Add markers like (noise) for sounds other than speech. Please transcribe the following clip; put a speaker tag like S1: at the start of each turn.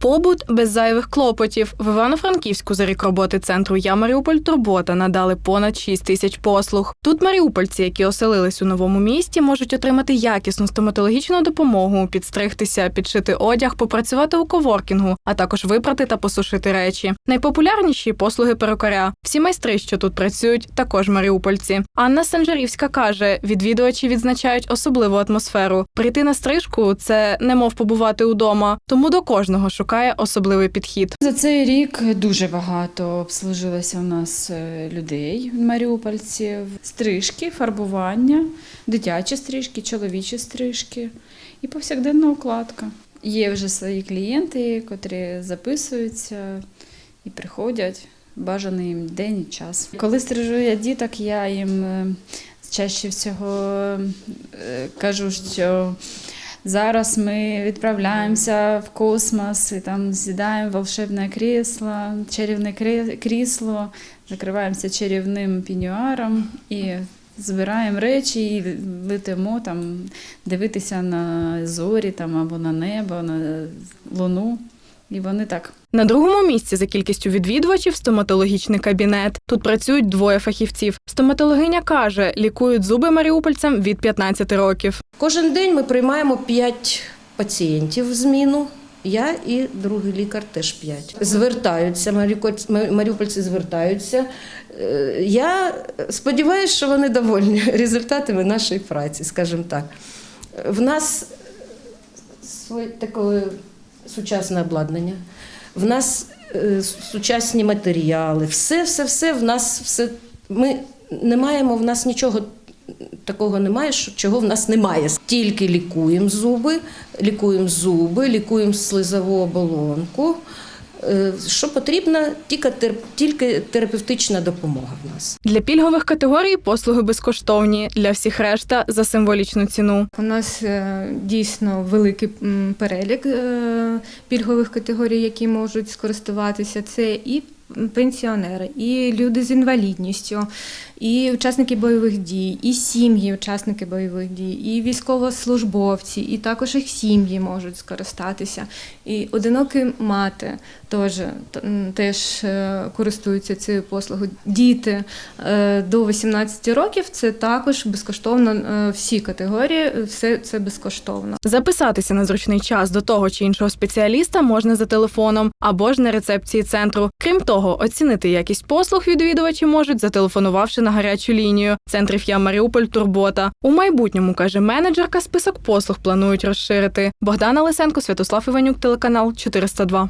S1: Побут без зайвих клопотів. В Івано-Франківську за рік роботи центру Я Маріуполь Турбота надали понад 6 тисяч послуг. Тут маріупольці, які оселились у новому місті, можуть отримати якісну стоматологічну допомогу, підстригтися, підшити одяг, попрацювати у коворкінгу, а також випрати та посушити речі. Найпопулярніші послуги перукаря. Всі майстри, що тут працюють, також маріупольці. Анна Санжарівська каже: відвідувачі відзначають особливу атмосферу. Прийти на стрижку це немов побувати удома, тому до кожного шукає особливий підхід.
S2: За цей рік дуже багато обслужилося у нас е, людей, маріупольців. Стрижки, фарбування, дитячі стрижки, чоловічі стрижки і повсякденна укладка. Є вже свої клієнти, котрі записуються і приходять. Бажаний їм день і час. Коли стрижу я діток, я їм е, чаще всього е, кажу, що Зараз ми відправляємося в космос і там сідаємо волшебне крісло, чарівне крі- крісло, закриваємося чарівним пінюаром і збираємо речі і летимо там дивитися на зорі там, або на небо, на луну. І вони так
S1: На другому місці за кількістю відвідувачів стоматологічний кабінет. Тут працюють двоє фахівців. Стоматологиня каже, лікують зуби маріупольцям від 15 років.
S3: Кожен день ми приймаємо 5 пацієнтів в зміну. Я і другий лікар теж 5. Звертаються, маріупольці- звертаються. Е, Я сподіваюся, що вони довольні (laughs) результатами нашої праці, скажімо так. В нас таке сучасне обладнання, в нас е, сучасні матеріали, все, все, все в нас все. Ми не маємо в нас нічого такого немає, що чого в нас немає. Тільки лікуємо зуби, лікуємо зуби, лікуємо слизову оболонку. Е, Що потрібна тільки, терп, тільки терапевтична допомога в нас.
S1: Для пільгових категорій послуги безкоштовні, для всіх решта за символічну ціну.
S4: У нас е, дійсно великий перелік е, пільгових категорій, які можуть скористуватися. Це і пенсіонери, і люди з інвалідністю, і учасники бойових дій, і сім'ї, учасники бойових дій, і військовослужбовці, і також їх сім'ї можуть скористатися. І одинокі мати теж, теж е, користуються цією послугою. Діти е, до 18 років це також безкоштовно е, всі категорії, все це безкоштовно.
S1: Записатися на зручний час до того чи іншого спеціаліста можна за телефоном або ж на рецепції центру. Крім того, оцінити якість послуг відвідувачі можуть, зателефонувавши на гарячу лінію центрів Я Маріуполь Турбота. У майбутньому каже менеджерка, список послуг планують розширити. Богдана Лисенко, Святослав Іванюк, телеканал 402.